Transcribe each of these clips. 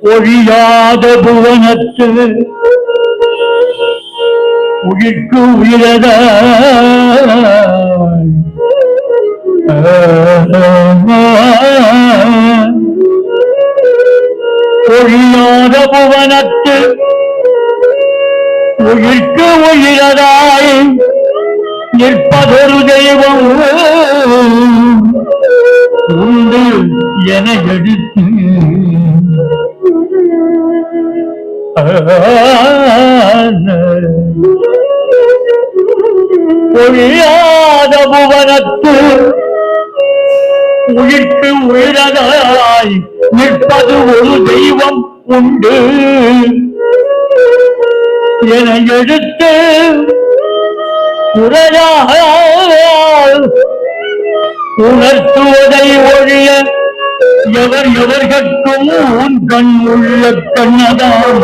ஒழியாத புவனத்து உயிர்க்கு உயிரத. ஒழியாத புவனத்து உயிர்க்கு உயிரதாய் நிற்பதொரு தெய்வம். உண்டு என எடுத்து பொழியாத புவனத்து உயிர்க்கு உயிரதாய் நிற்பது ஒரு தெய்வம் உண்டு. என எடுத்து உரையாக உணர்த்துவதை ஒழிய எவர் எவர்கட்கும் உன் கண் உள்ள கண்ணதான்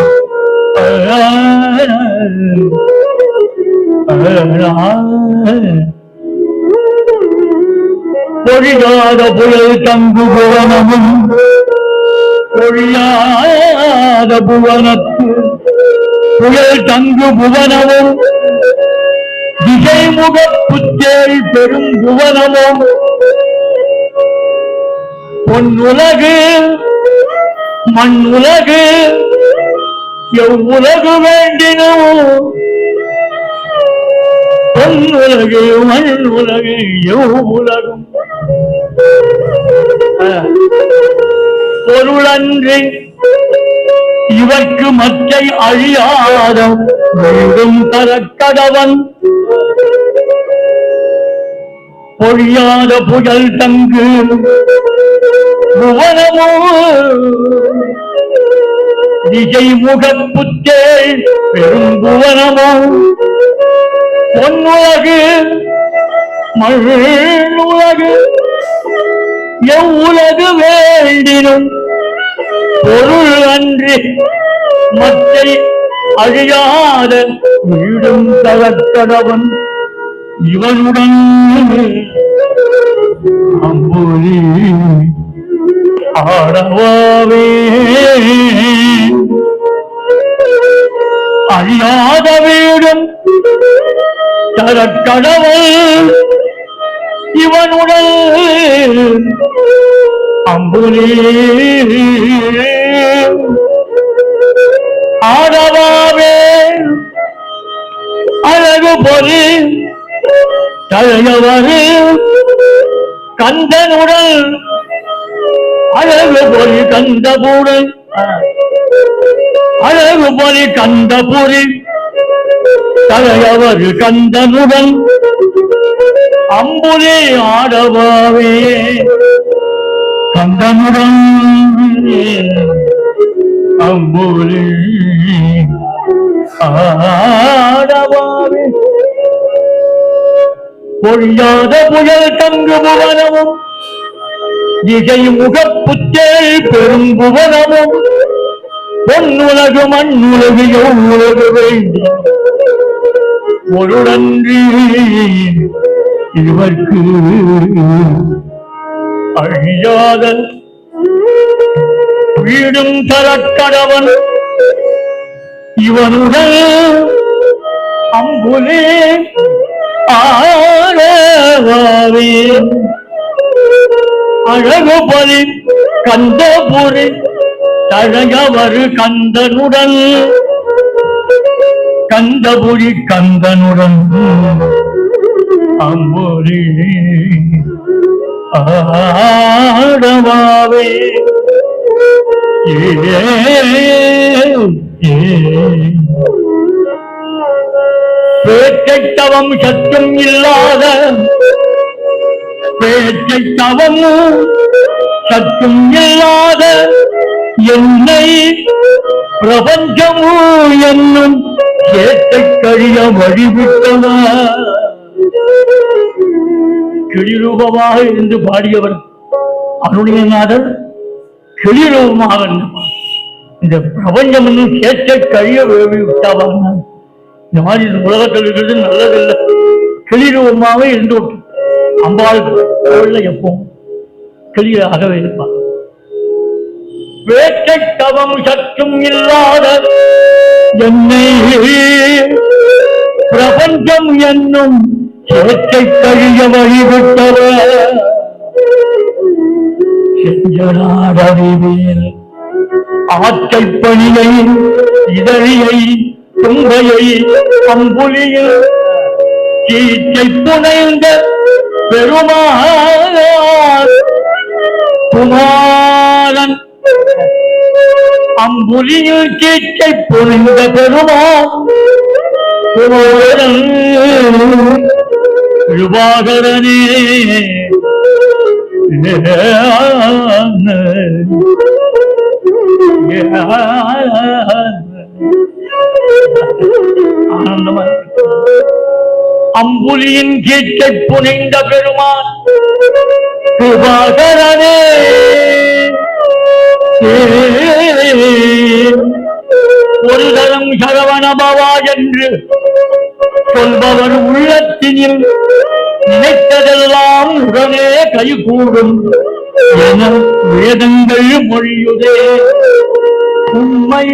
பொழியாத புயல் தங்கு புவனமும் பொழியாத புவனத்து புயல் தங்கு புவனமும் திசைமுக புத்தேள் பெரும் புவனமும் பொன்னுலகு மண் உலகு எவ்வுலகு வேண்டினும் உலகு மண் உலகு எவ்வுலகும் பொருளன்றி இவர்க்கு மற்றை அழியாத வீடும் தரக்கடவன். பொழியாத புயல் தங்கு புவனமோ? திசை முகப்புத்தேள் பெரும் புவனமோ பொன்னுலகு மழுலகு எவ்வுலகு வேண்டினும் பொருள் அன்றி மத்தை அழியாத வீடும் தவக்கடவன் இவனுடன் அம்புலி ஆடவாவே. அழியாத வீடும் தரக்கடவுள் இவனுடன் அம்புலி. ஆடவாவே அழகு பொறி தழையவரு. கந்தனுடன் அழகு பொறி கந்தபுடன் அழகு பொறி கந்தபுரி தழையவரு கந்தனுடன் அம்புலே ஆடவாவே. கந்தனுடன் அம்புலே ஆடவாவே. பொழியாத புயல் தங்கு புவனமும் இசை முகப்புத்தேள் பெரும் புவனமும் பொன்னுலகு மண்ணுலகு எவ்வுலகு வேண்டி பொருளன்றி இவர்க்கு அழியாத வீடும் தரக்கடவன் இவனுடன் அம்புலே ஆழவாவே அழகு பலி கந்தபுரி தழகவரு கந்தனுடன். கந்தபுரி கந்தனுடன். அம்புரி ஆடவாவே. ஏ ஏ. பேச்சைத்தவம் சற்றும் இல்லாத பேச்சைத்தவம் சத்தும் இல்லாத என்னை பிரபஞ்சமோ என்னும் கேட்டை கழிய வழிவிட்டவா கிளிரூபமாக இருந்து பாடியவர் அருணியநாதர் கிளிரூபமாக இருந்தவர். இந்த பிரபஞ்சம் இன்னும் கேட்டை கழிய விட்டவன் இந்த மாதிரி இந்த உலகத்தில் இருக்கிறது நல்லதில்லை. கிளிரூபமாக இருந்து விட்டு அம்பாள் கோவில்ல எப்பவும் கிளியாகவே இருப்பான் வேட்டை தவம் சற்றும் இல்லாத என்னை பிரபஞ்சம் என்னும் சேற்றை கழிய வழிபட்டவர் செஞ்சனாடறிவேல் ஆற்றை பணியை இதழியை தும்பையை அம்புலியில் கீச்சை புனைந்த பெருமாள் குமாரன் அம்புலியில் கீச்சை புனைந்த பெருமாள் குமாரன் கிருபாகரனே ஆனந்தமா இருக்கு. அம்புலியின் கீட்டை புனைந்த பெருமான் கிருபாகரனே தரம் என்று சொல்பவர் உள்ளத்தினில் நினைத்ததெல்லாம் உடனே கைகூடும் என வேதங்கள் மொழியுதே. உண்மை.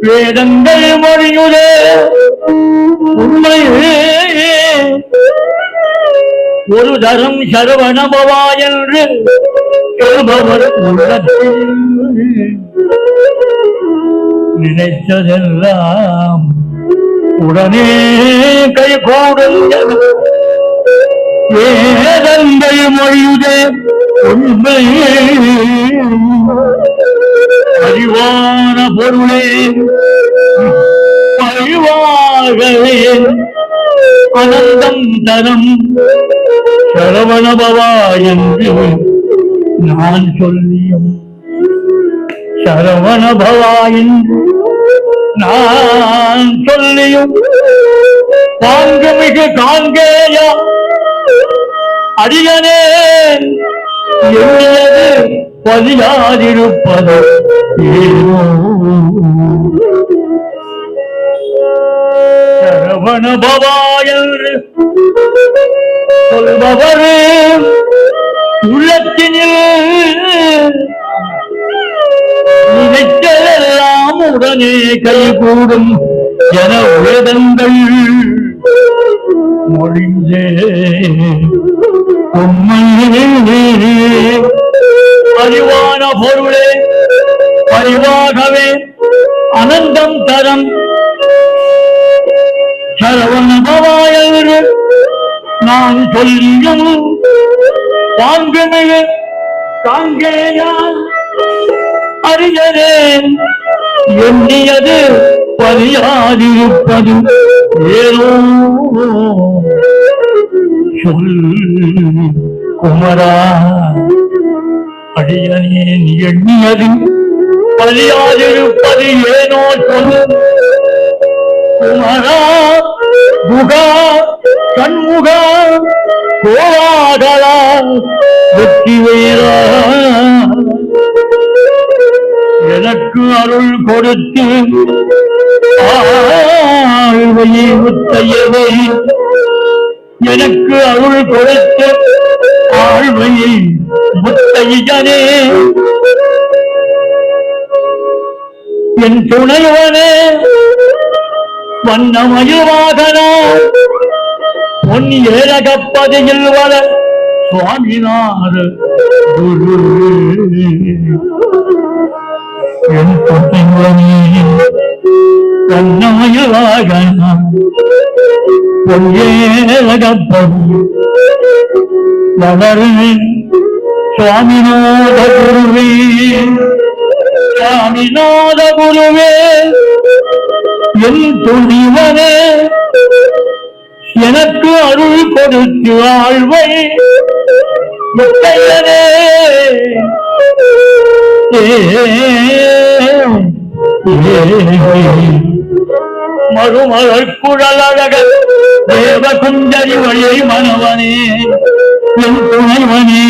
வேதங்கள் மொழியுதே. உண்மை. ஒரு தரம் சரவணபவா என்று சொல்பவர் உள்ளத்தில். நினைத்ததெல்லாம் உடனே கை கூடும் வேதங்கள் மொழியுதே உண்மை. அறிவான பொருளே அறிவாகவே அனந்தம் தரம் சரவணபவா என்று நான் சொல்லியும் சரவணபவா என்று நான் சொல்லியும் பாங்குமிகு காங்கேயா. அடியனே எண்ணியது பதியாதிருப்பது? ஏனோ சரவணபவா என்று சொல்பவர் உள்ளத்தினில் நினைத்ததெல்லாம் உடனே கைகூடும் என வேதங்கள் மொழிந்தே அறிவான பொருளே அறிவாகவே அனந்தம் தரம். சரவணபவாயரு நான் சொல்லியும் பாங்குமிகு காங்கேயா அறிஞரேன் எண்ணியது பலியாதிருப்பது ஏதோ சொல். குமரா அடியனேன் எண்ணியது பலியாதிருப்பது ஏனோ சொல். குமரா முகா கண்முகா கோவாகலா வெற்றி வைரா எனக்கு அருள் கொடுத்து ஆழ்வையை முத்தையவை. எனக்கு அருள் கொடுத்து ஆழ்வையை முத்தையனே. என் துணைவனே வண்ணமயுவாகனா பொன் ஏழகப்பதையில் வர சுவாமிநாத குரு. என் துணைவனே வண்ணமயுவாகனா பொன் ஏழகப்பதி சுவாமிநாத குருவே சுவாமிநாத குருவே என் துணிவனே எனக்கு அருள் கொடுத்து வாழ்வை முத்தையனே. ஏ மறுமலர் குழலழகர் தேவ குஞ்சரி வழி மனவனே என் துணைவனே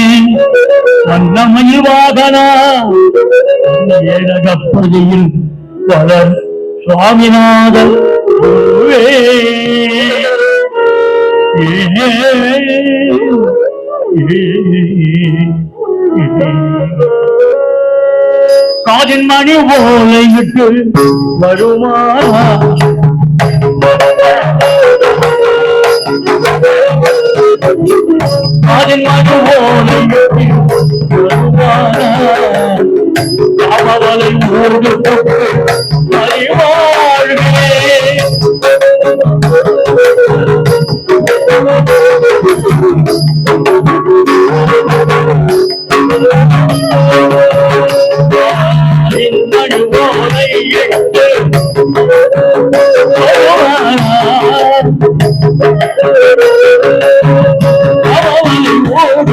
வண்ணமயில் வாகனா ஏழகப்பதியில் வளர் சுவாமிநாதன் ஏ. காதின் மணி ஓலையிட்டு வருமா?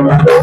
Obrigado.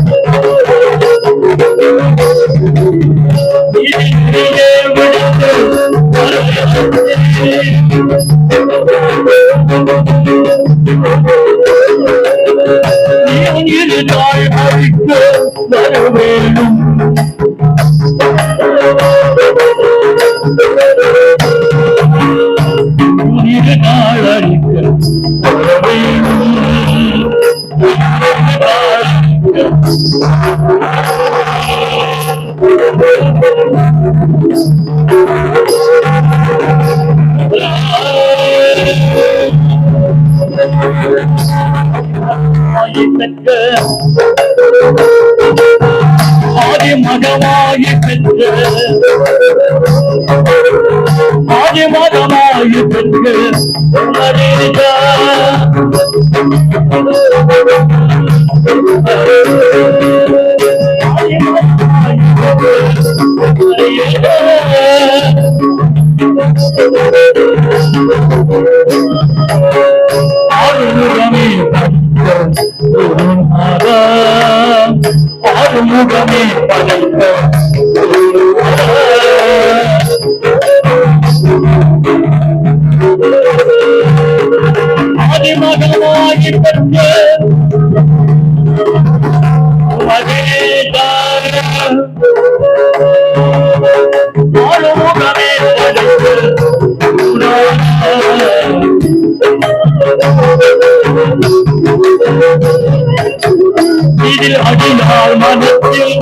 Adil Adil Harmanuddin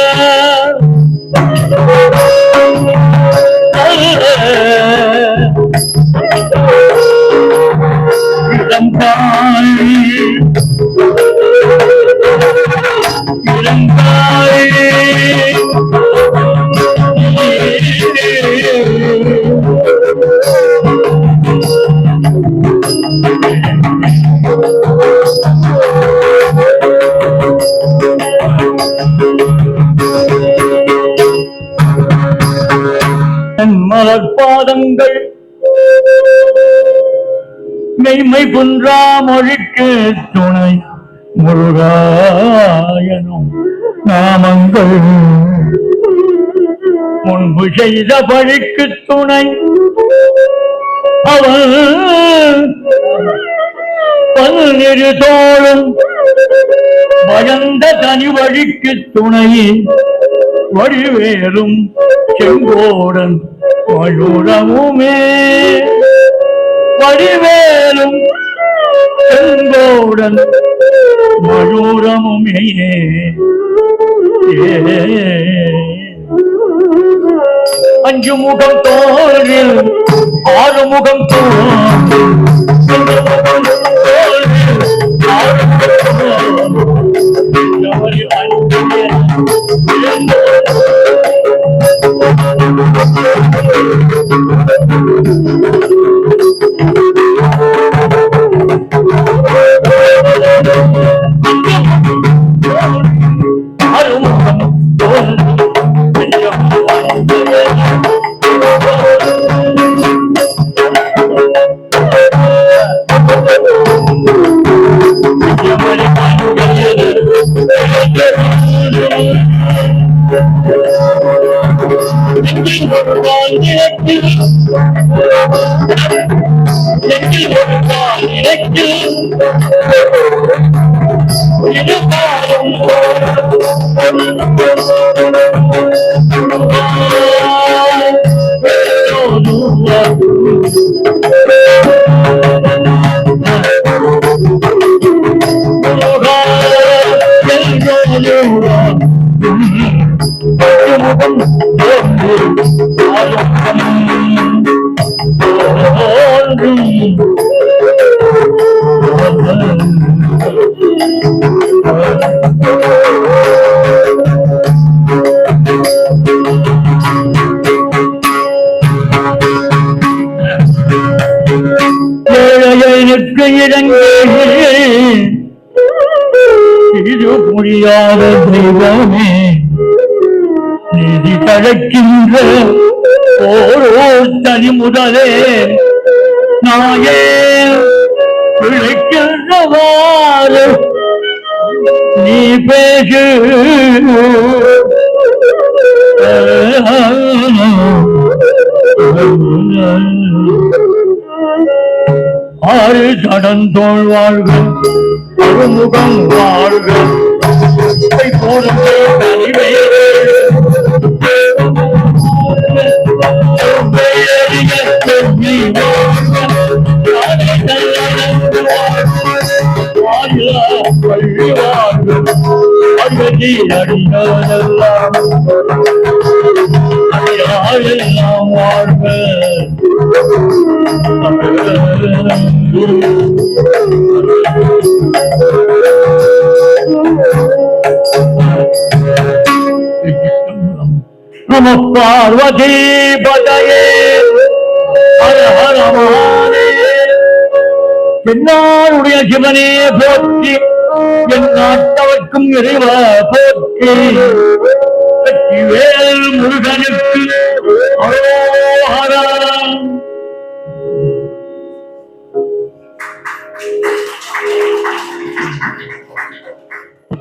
மெய்மை குன்றா மொழிக்கு துணை முருகாயனும் நாமங்கள். முன்பு செய்த பழிக்கு துணை அவள் பன்னிரு தோளும் பயந்த தனி வழிக்கு துணை வடிவேலும் செங்கோடன் மழுரமுமே வடிவேலும் செங்கோடன் மழுரமுமே. அஞ்சு முகம் தோழில் ஆறு முகம் தோன்றில் முகம் தோன்றில் ஆறு முகம் தோன்றில் You. know, ஏழையனுக்கு இறங்கி இது புரியாத தெய்வமே. நீதி தழைக்கின்ற ஓரோர் தனி முதலே நாயே பிழைக்கின்றவாறு நீ பேசு ஆறு சடந்தோள் வாழ்க அருமுகம் வாழ்க கை போடுங்க தனிமையே எல்லாம் வாழ்க நம பார்வதி பதையே ஹர ஹர மகாதேவ் பின்னாருடைய சிவனே போற்றி என் நாட்டவர்க்கும் இறைவா போற்றி. வேல் முருகனுக்கு.